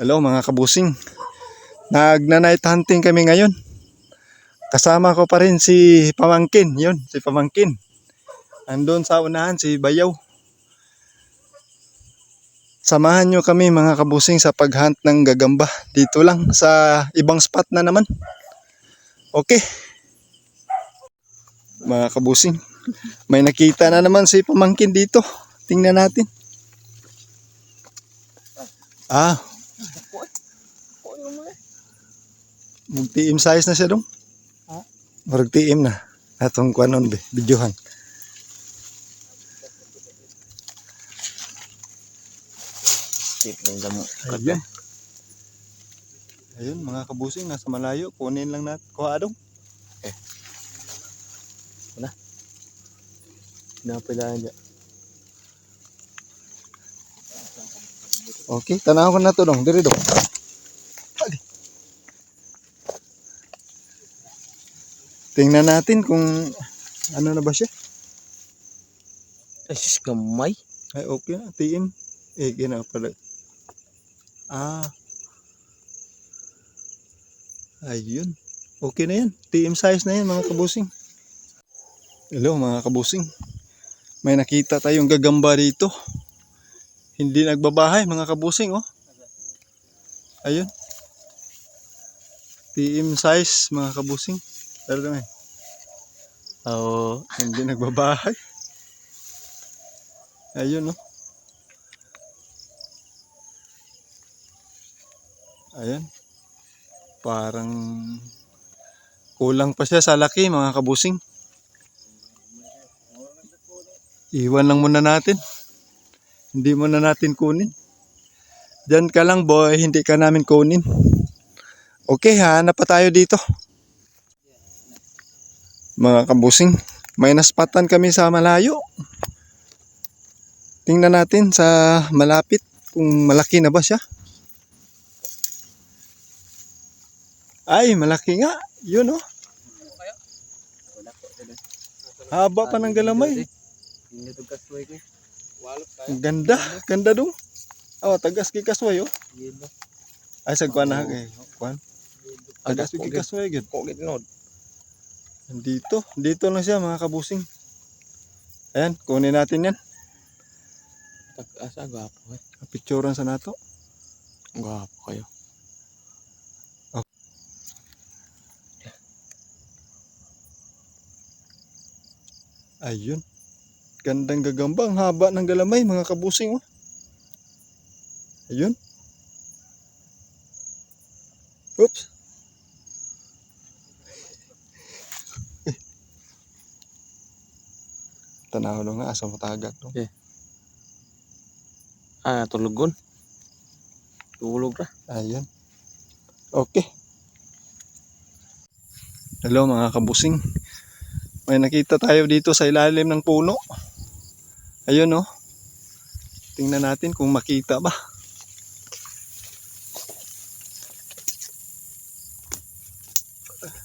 Hello mga kabusing. Nagna-night hunting kami ngayon. Kasama ko pa rin si Pamangkin. Yun, si Pamangkin. Andun sa unahan si Bayaw. Samahan nyo kami mga kabusing sa paghunt ng gagamba. Dito lang sa ibang spot na naman. Okay. Mga kabusing. May nakita na naman si Pamangkin dito. Tingnan natin. Ah, Mag-TM size na siya dong. Ha? Marag TM na. Atong kuanon be, videohan. Tip ng damo. Ayun. Ayun, mga kabusing, nasa malayo. Kunin lang natin. Kuha dong. Napilaan dyan. Okay, tanaw ko na to dong. Diri dong. Tingnan natin kung ano na ba siya. Ay, sus. Ay, okay na. TM. Eh, gina pala. Ah. Ayun. Okay na yan. TM size na yan, mga kabusing. Hello, mga kabusing. May nakita tayong gagamba dito. Hindi nagbabahay, mga kabusing, oh. Ayun. TM size, mga kabusing. Pero naman, Oo. hindi nagbabahay. Ayun, oh. Ayan. Parang kulang pa siya sa laki mga kabusing. Iwan lang muna natin. Hindi muna natin kunin. Diyan ka lang boy, hindi ka namin kunin. Okay, hanap pa tayo dito. Mga kabusing, may naspatan kami sa malayo. Tingnan natin sa malapit kung malaki na ba siya. Ay, malaki nga. Yun oh. Haba pa ng galamay. Ganda. Ganda dong. Oh, tagas kay kasway oh. Ay, sa kuan na kay. Kuan. Tagas kay kasway gid. Kogit nod. Dito. Dito lang siya mga kabusing. Ayan, kunin natin yan. Tag-asa, gwapo eh. Picturean sa nato. Gwapo kayo. Ayun. Gandang gagamba. Ang haba ng galamay mga kabusing oh. Ayun. Oops. Tanaw lang nga asa mo tagak no. Ah, tulugon. Tulog ra. Ayan. Okay. Hello mga kabusing. May nakita tayo dito sa ilalim ng puno. Ayun oh. Tingnan natin kung makita ba.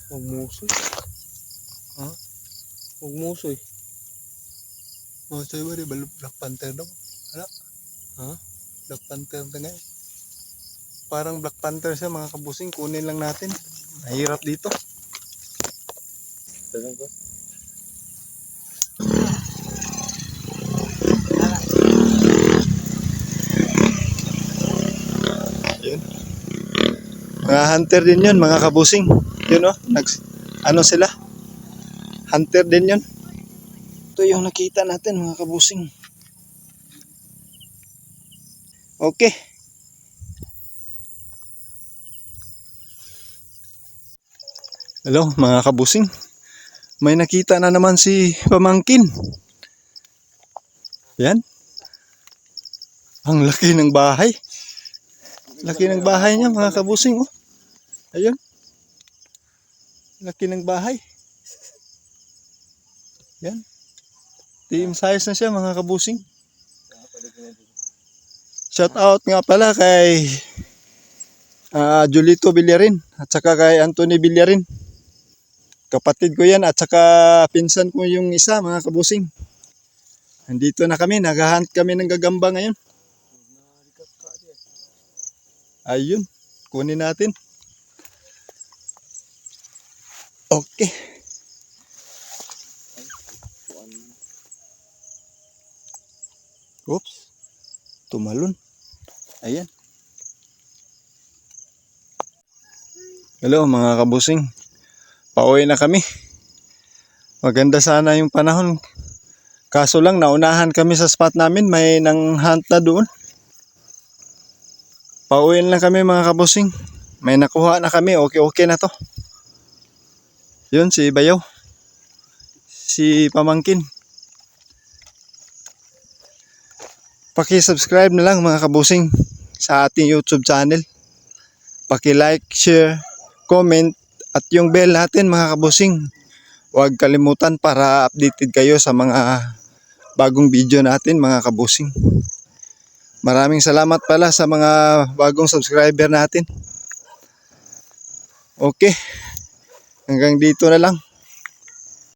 Huwag musoy. Ha? Huwag musoy. Oh, sa'yo ba di ba Black Panther daw? Hala? Ha? Black Panther na ngayon. Parang Black Panther siya mga kabusing. Kunin lang natin. Mahirap dito. Talaga. Yun. Mga hunter din yun, mga kabusing. Yun oh, nags, ano sila? Hunter din yun. Ito yung nakita natin, mga kabusing. Okay. Hello, mga kabusing. May nakita na naman si Pamangkin. Yan. Ang laki ng bahay. Laki ng bahay niya mga kabusing oh. Ayun. Laki ng bahay. Yan. Team size na siya mga kabusing. Shout out nga pala kay ah, Julito Villarin at saka kay Anthony Villarin. Kapatid ko yan at saka pinsan ko yung isa mga kabusing. Nandito na kami, naghahunt kami ng gagamba ngayon. Ayun. Kunin natin. Okay. Oops. Tumalon. Ayan. Hello mga kabusing. Pauwi na kami. Maganda sana yung panahon. Kaso lang naunahan kami sa spot namin. May nang hunt na doon. Pauwi na kami mga kabusing. May nakuha na kami. Okay okay na to. Yun si Bayaw. Si Pamangkin. Paki-subscribe na lang mga kabusing sa ating YouTube channel. Paki-like, share, comment at yung bell natin mga kabusing. Huwag kalimutan para updated kayo sa mga bagong video natin mga kabusing. Maraming salamat pala sa mga bagong subscriber natin. Okay. Hanggang dito na lang.